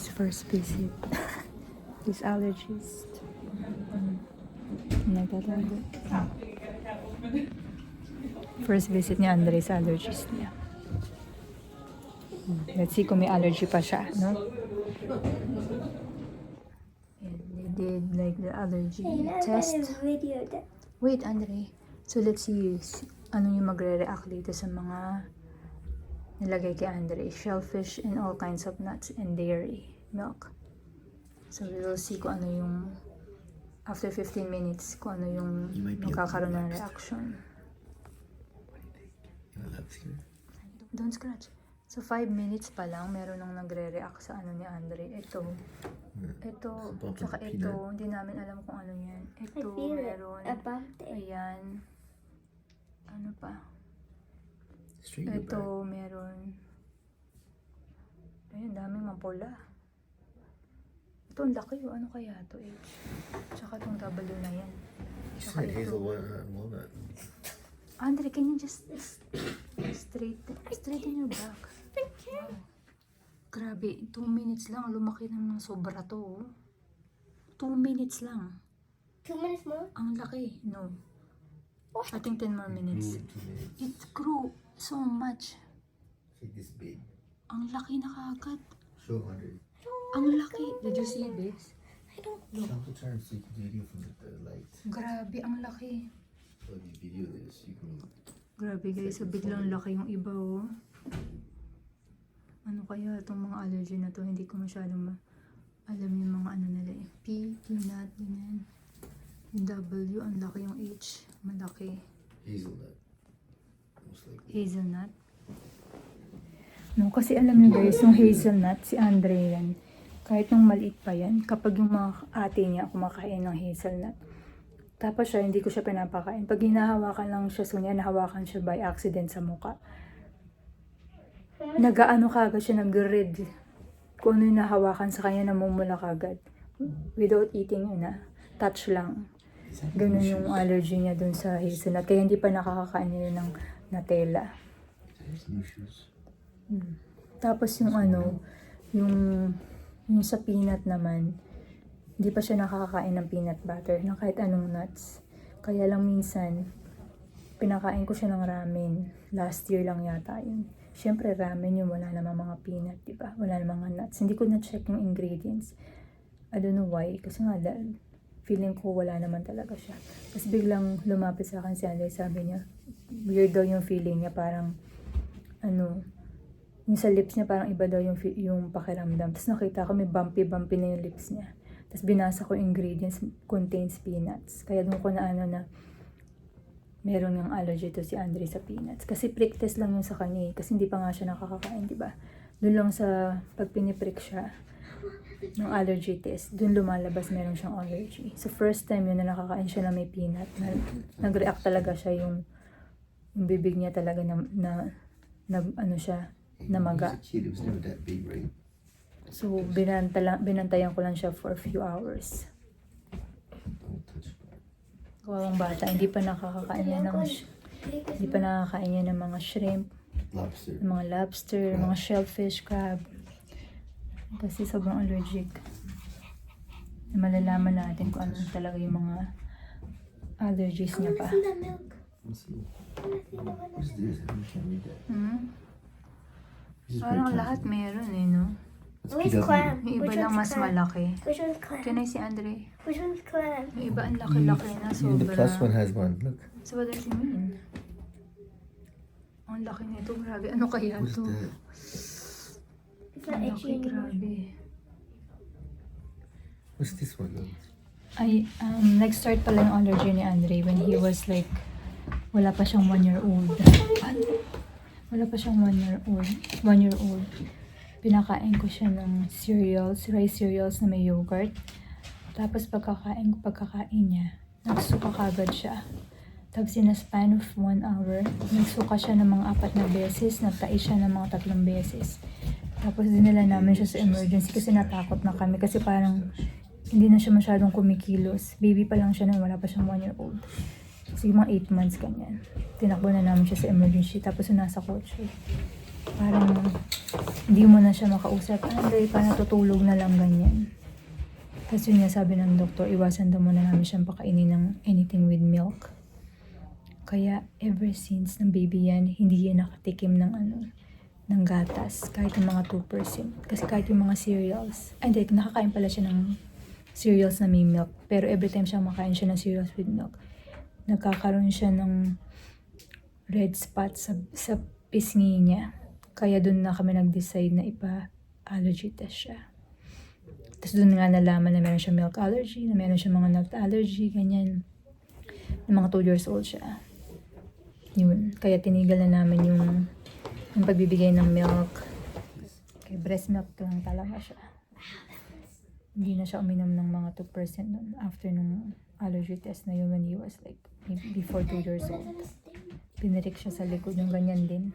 Andre's first visit. His allergist. Mm. Nagtatago. First visit ni Andre sa allergist niya. Mm. Let's see kung may allergy pa siya, no? And they did like the allergy test. video that Wait, Andre. So let's see ano yung magre-react dito sa mga nilagay kay Andre. Shellfish and all kinds of nuts and dairy milk. So we will see kung ano yung after 15 minutes kung ano yung magkakaroon ng reaction. Don't scratch. So 5 minutes pa lang meron nang nagre-react sa ano ni Andre. Ito. Ito. Sa bump Tsaka of ito. Hindi namin alam kung ano yan. Ito meron. Ayan. Ano pa? Your Ito, back. meron. Ayun, daming mapula. Ito, ang laki oh. Ano kaya ito, H? Tsaka itong W na yan. You Tsaka ito. hazel walnut. walnut. Andre, can you just straight, straighten your back? Wow. Grabe, 2 minutes lang. Lumaki ng sobra to. 2 minutes lang. Two minutes more? Ang laki. No. I think 10 more minutes. It grew so much. Like this big. Ang laki na kagad. Show 100. Ang laki. Did you see this? I don't. Jump the turn so you can video from the, the light. Grabe, ang laki. So if you video this, you can. Grabe guys, so biglang laki yung iba oh. Ano kaya itong mga allergy na to? Hindi ko masyadong ma- alam yung mga ano nila eh. P, peanut, ganyan. Yung W, ang laki yung H. Malaki. Hazelnut. Hazelnut. No, kasi alam niyo guys, yung hazelnut, si Andre yan. Kahit nung maliit pa yan, kapag yung mga ate niya kumakain ng hazelnut, tapos siya, hindi ko siya pinapakain. Pag hinahawakan lang siya, so niya, nahawakan siya by accident sa muka. Nagaano kagad siya, nag-red. Kung ano yung nahawakan sa kanya, namumula kagad. Without eating yun na. Touch lang. Ganun yung allergy niya dun sa hazelnut. Kaya hindi pa nakakakain niya ng There's new shoes. Tapos yung ano, yung, yung sa peanut naman, hindi pa siya nakakakain ng peanut butter, ng kahit anong nuts. Kaya lang minsan, pinakain ko siya ng ramen. Last year lang yata yun. Siyempre ramen yung wala namang mga peanut, di ba? Wala namang mga nuts. Hindi ko na-check yung ingredients. I don't know why. Kasi nga, feeling ko wala naman talaga siya. Tapos biglang lumapit sa akin si Andre, sabi niya, weird daw yung feeling niya, parang, ano, yung sa lips niya parang iba daw yung, yung pakiramdam. Tapos nakita ko may bumpy-bumpy na yung lips niya. Tapos binasa ko ingredients contains peanuts. Kaya doon ko na ano na meron yung allergy to si Andre sa peanuts. Kasi prick test lang yun sa kanya eh. Kasi hindi pa nga siya nakakakain, di ba? Doon lang sa pag piniprick siya ng allergy test, doon lumalabas meron siyang allergy. So first time yun na nakakain siya na may peanut. Na, nag-react talaga siya yung yung bibig niya talaga na, na, na ano siya, namaga. So, binanta lang, binantayan ko lang siya for a few hours. Kawawang bata, hindi pa nakakakain yan ng, hindi pa nakakain yan ng mga shrimp, Lobster. ng mga lobster, mga shellfish, crab. Kasi sobrang allergic. Malalaman natin kung ano talaga yung mga allergies niya pa. Hmm? Parang lahat meron eh, no? Which clam? Yung iba lang mas malaki. Which one's clam? Can I see Andre? Which one's clam? Yung iba ang laki-laki na Even the sobra. plus one has one. Look. So what does it mean? Ang laki nito, grabe. Ano kaya to? that? Ang itchy laki, grabe. What's this one though? Ay, um, nag-start pala yung allergy ni Andre when he was like, wala pa siyang one year old. Ano? Wala pa siyang one year old. One year old. Pinakain ko siya ng cereals, rice cereals na may yogurt. Tapos pagkakain ko, pagkakain niya, nagsuka kagad siya. Tapos in a span of one hour, nagsuka siya ng mga apat na beses, nagtai siya ng mga tatlong beses. Tapos dinala namin siya sa emergency kasi natakot na kami kasi parang hindi na siya masyadong kumikilos. Baby pa lang siya na wala pa siyang one year old. Sige mga 8 months ganyan. Tinakbo na namin siya sa emergency tapos nasa kotse. parang hindi mo na siya makausap. Andre, parang natutulog na lang ganyan. Tapos yun nga sabi ng doktor, iwasan daw muna namin siyang pakainin ng anything with milk. Kaya ever since ng baby yan, hindi yan nakatikim ng ano, ng gatas. Kahit yung mga 2%. Kasi kahit yung mga cereals. Ay, hindi, nakakain pala siya ng cereals na may milk. Pero every time siya makain siya ng cereals with milk, nagkakaroon siya ng red spot sa, sa pisngi niya. Kaya doon na kami nag-decide na ipa-allergy test siya. Tapos doon nga nalaman na meron siya milk allergy, na meron siya mga nut allergy, ganyan. Na mga 2 years old siya. Yun. Kaya tinigil na namin yung, yung pagbibigay ng milk. Kaya breast milk lang talaga siya. Hindi na siya uminom ng mga 2% nun after nung allergy test na yun when he was like before 2 years old. Pinirik siya sa likod yung ganyan din.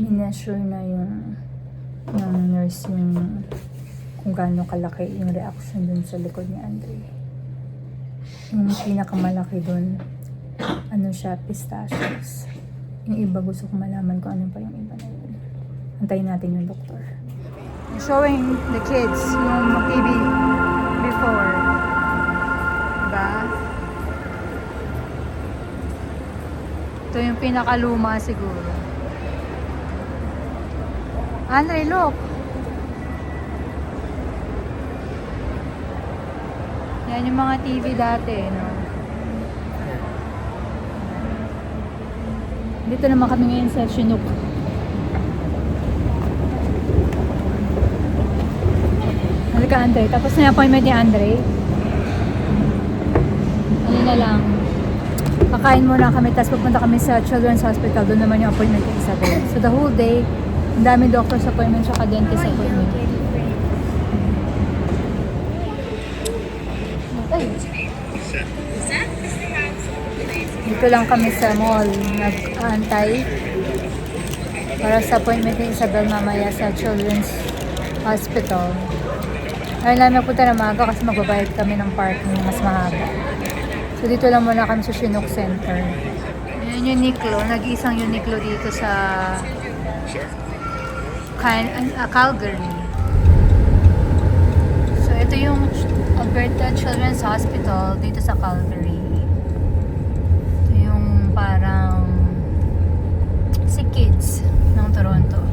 Mineasure na yung ng nurse yung kung gaano kalaki yung reaction dun sa likod ni Andre. Yung pinakamalaki dun, ano siya, pistachios. Yung iba gusto ko malaman kung ano pa yung iba na yun. Antayin natin yung doktor. Showing the kids yung TV before. Diba? Ito yung pinakaluma siguro. Andre, look. Yan yung mga TV dati, no? Dito naman kami ngayon sa Chinook. Halika, Andre. Tapos na yung appointment ni Andre. Ano na lang. Kakain muna kami, tapos pupunta kami sa Children's Hospital. Doon naman yung appointment ni Isabel. So the whole day, ang dami doctor's appointment, tsaka dentist appointment. Ay. Dito lang kami sa mall, nag-antay para sa appointment ni Isabel mamaya sa Children's Hospital. Ayun lang napunta na maaga kasi magbabayad kami ng parking mas mahaba. So dito lang muna kami sa Chinook Center. Ayan yung Uniqlo, nag-isang Uniqlo dito sa Cal- uh, Calgary. So ito yung Alberta Children's Hospital dito sa Calgary. Ito yung parang si kids ng Toronto.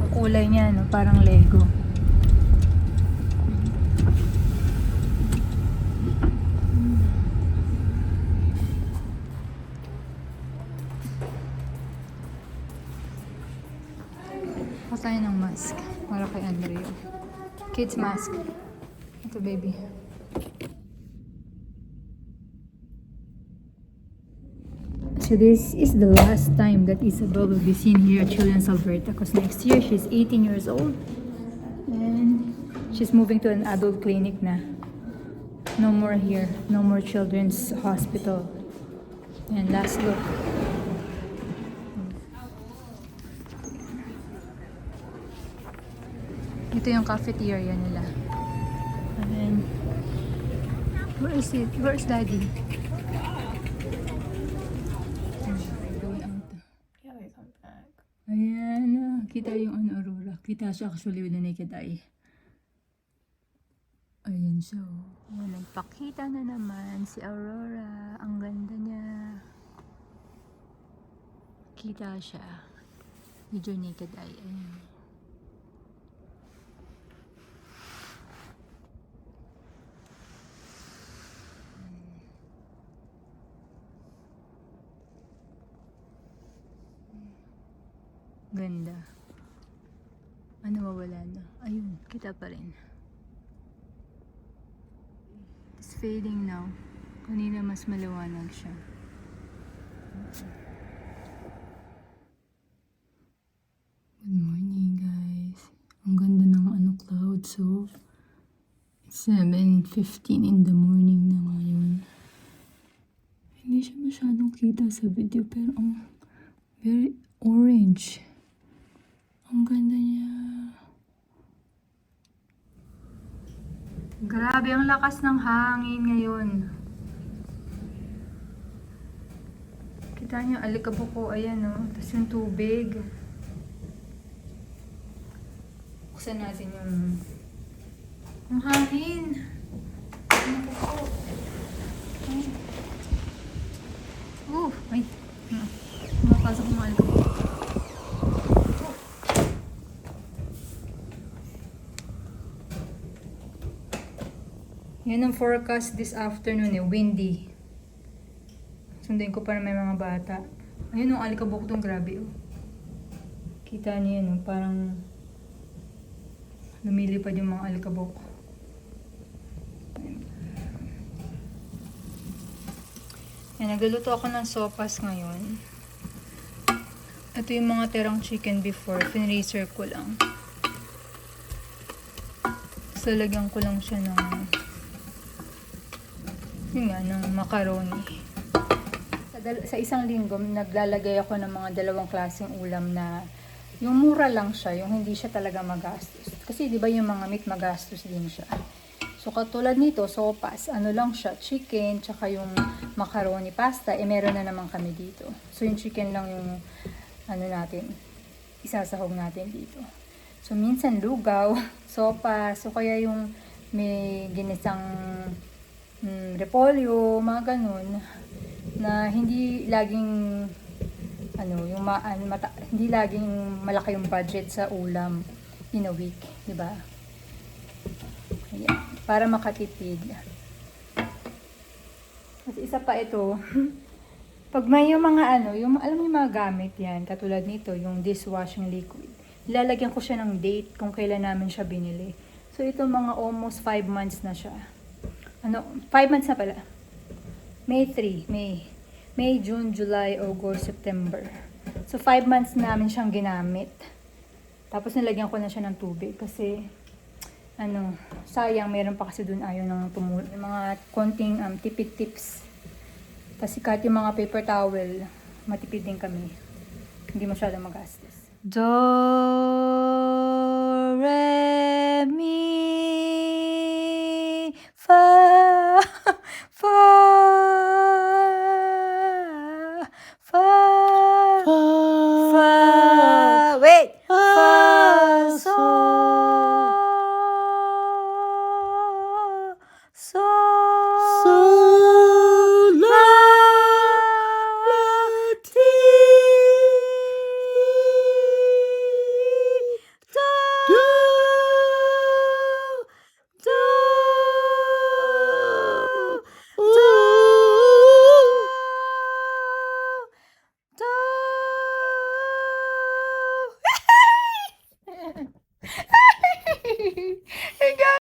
Ang kulay niya, no? parang Lego. Kids mask. Ito baby. So this is the last time that Isabel will be seen here at Children's Alberta because next year she's 18 years old and she's moving to an adult clinic na. No more here. No more children's hospital. And last look. Ito yung cafeteria nila. And then, where is it? Where is daddy? Ayan, ah, kita yung ano, aurora. Kita siya actually with the naked eye. Ayan siya. oh. Ayan, nagpakita na naman si Aurora. Ang ganda niya. Kita siya. Your naked eye. Ayan. Ganda. Ano mawala na? Kita pa rin. It's fading now. Kanina mas maliwanag siya. Good morning guys. Ang ganda ng ano cloud so 7.15 in the morning na ngayon. Hindi siya masyadong kita sa video pero ang very orange. Ang ganda niya. Grabe, ang lakas ng hangin ngayon. Kita niyo, alikabok ko, ayan o. Tapos yung tubig. Buksan natin yung... Ang hangin. Ano po? Ay. Uh, ay. Hmm. Mapasok yung mga alikabok. Yan ang forecast this afternoon eh, windy. Sundin ko para may mga bata. Ayun yung alikabok tong grabe oh. Kita niyo yan oh, parang lumilipad yung mga alikabok. Yan, nagluluto ako ng sopas ngayon. Ito yung mga terang chicken before, finracer ko lang. Lagyan ko lang siya ng yun nga, ng macaroni. Sa, sa isang linggo, naglalagay ako ng mga dalawang klaseng ulam na yung mura lang siya, yung hindi siya talaga magastos. Kasi di ba yung mga meat magastos din siya. So katulad nito, sopas, ano lang siya, chicken, tsaka yung macaroni pasta, eh meron na naman kami dito. So yung chicken lang yung ano natin, isasahog natin dito. So minsan lugaw, sopas, so kaya yung may ginisang mm, repolyo, mga ganun, na hindi laging ano, yung ma, mata, hindi laging malaki yung budget sa ulam in a week, di ba? Ayan, para makatipid. At isa pa ito, pag may yung mga ano, yung alam mo yung mga gamit yan, katulad nito, yung dishwashing liquid, ilalagyan ko siya ng date kung kailan namin siya binili. So ito mga almost 5 months na siya. Ano, 5 months na pala. May 3, May. May, June, July, August, September. So 5 months namin siyang ginamit. Tapos nilagyan ko na siya ng tubig kasi ano, sayang meron pa kasi dun ayaw ng tumul mga konting um, tipid tips. Kasi kahit yung mga paper towel, matipid din kami. Hindi masyadong magastos. Do,